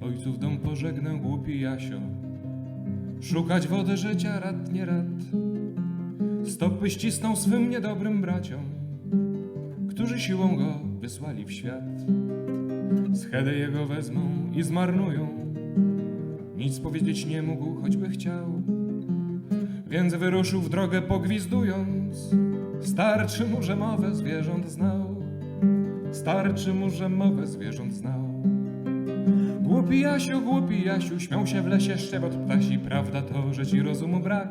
Ojców dom pożegnał głupi Jasio. Szukać wody życia rad nie rad. Stopy ścisnął swym niedobrym braciom, którzy siłą go wysłali w świat. Schedę jego wezmą i zmarnują. Nic powiedzieć nie mógł, choćby chciał. Więc wyruszył w drogę pogwizdując. Starczy mu, że mowę zwierząt znał. Starczy mu, że mowę zwierząt znał. Głupi Jasiu, głupi Jasiu, śmiał się w lesie szczebot ptasi, prawda to, że ci rozumu brak.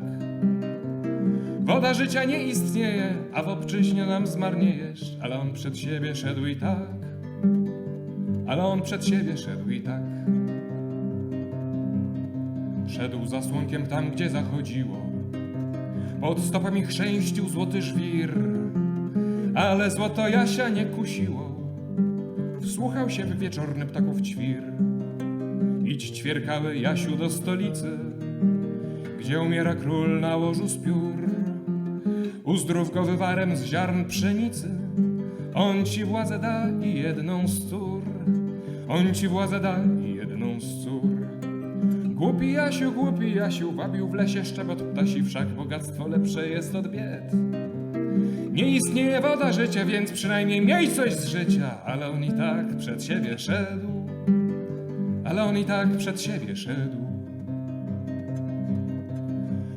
Woda życia nie istnieje, a w obczyźnie nam zmarniejesz, ale on przed siebie szedł i tak. Ale on przed siebie szedł i tak. Szedł za słonkiem tam, gdzie zachodziło. Pod stopami chrzęścił złoty żwir, ale złoto Jasia nie kusiło. Wsłuchał się w wieczorny ptaków ćwir. Idź ćwierkały Jasiu do stolicy, gdzie umiera król na łożu z piór. Uzdrów go wywarem z ziarn pszenicy, on ci władzę da i jedną z cór. On ci władzę da i jedną z cór. Głupi Jasiu, głupi Jasiu, wabił w lesie szczebot ptasi, wszak bogactwo lepsze jest od bied. Nie istnieje woda życia, więc przynajmniej miej coś z życia, ale on i tak przed siebie szedł. Ale on i tak przed siebie szedł.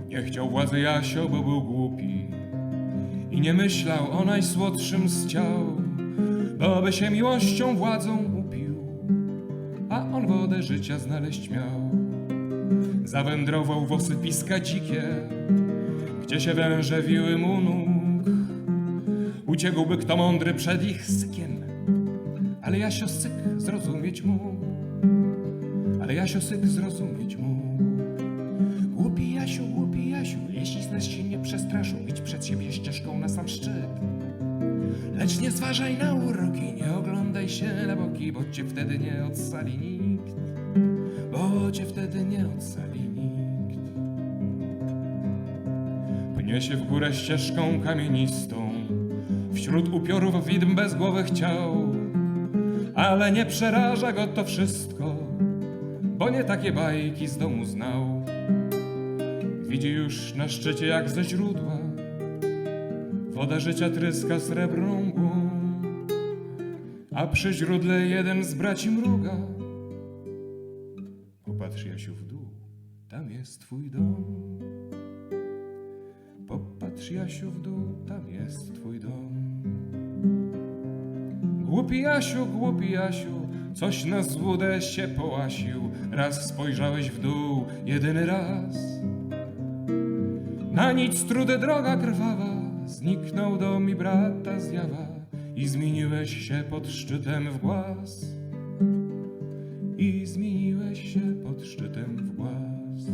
Nie chciał władzy Jasio, bo był głupi i nie myślał o najsłodszym z ciał, bo by się miłością władzą upił, a on wodę życia znaleźć miał. Zawędrował w osypiska dzikie, gdzie się węże wiły mu nóg. Uciekłby kto mądry przed ich sykiem, ale Jasio syk zrozumieć mógł. Ale Jasio syk zrozumieć mógł. Głupi Jasiu, głupi Jasiu, jeśli z nas się nie przestraszył, idź przed siebie ścieżką na sam szczyt. Lecz nie zważaj na uroki, nie oglądaj się na boki, bo cię wtedy nie odsali nikt. Bo cię wtedy nie odsali nikt. Pnie się w górę ścieżką kamienistą, wśród upiorów widm bezgłowych ciał. Ale nie przeraża go to wszystko, bo nie takie bajki z domu znał. Widzi już na szczycie jak ze źródła woda życia tryska srebrną mgłą, a przy źródle jeden z braci mruga. Popatrz Jasiu w dół, tam jest twój dom. Popatrz Jasiu w dół, tam jest twój dom. Głupi Jasiu, głupi Jasiu, coś na złudę się połasił. Raz spojrzałeś w dół, jedyny raz. Na nic trudy droga krwawa, zniknął dom i brata zjawa i zmieniłeś się pod szczytem w głaz. I zmieniłeś się pod szczytem w głaz.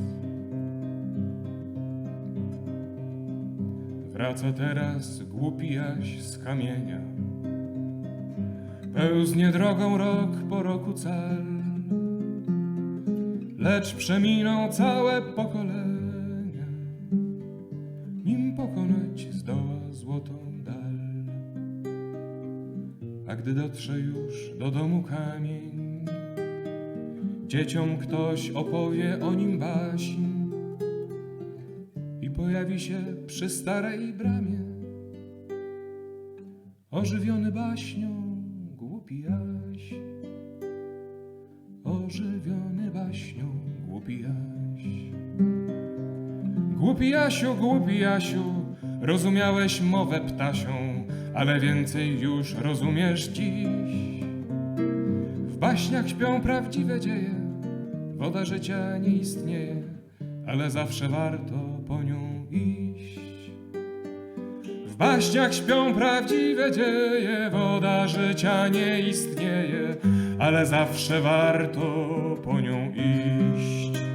Wraca teraz głupi Jaś z kamienia. Pełznie drogą rok po roku cal, lecz przeminą całe pokolenia, nim pokonać zdoła złotą dal. A gdy dotrze już do domu kamień, dzieciom ktoś opowie o nim baśń i pojawi się przy starej bramie ożywiony baśnią głupi Jaś. Ożywiony baśnią głupi Jaś. Głupi Jasiu, głupi Jasiu, rozumiałeś mowę ptasią, ale więcej już rozumiesz dziś. W baśniach śpią prawdziwe dzieje, woda życia nie istnieje, ale zawsze warto po nią iść. W baśniach śpią prawdziwe dzieje, woda życia nie istnieje, ale zawsze warto po nią iść.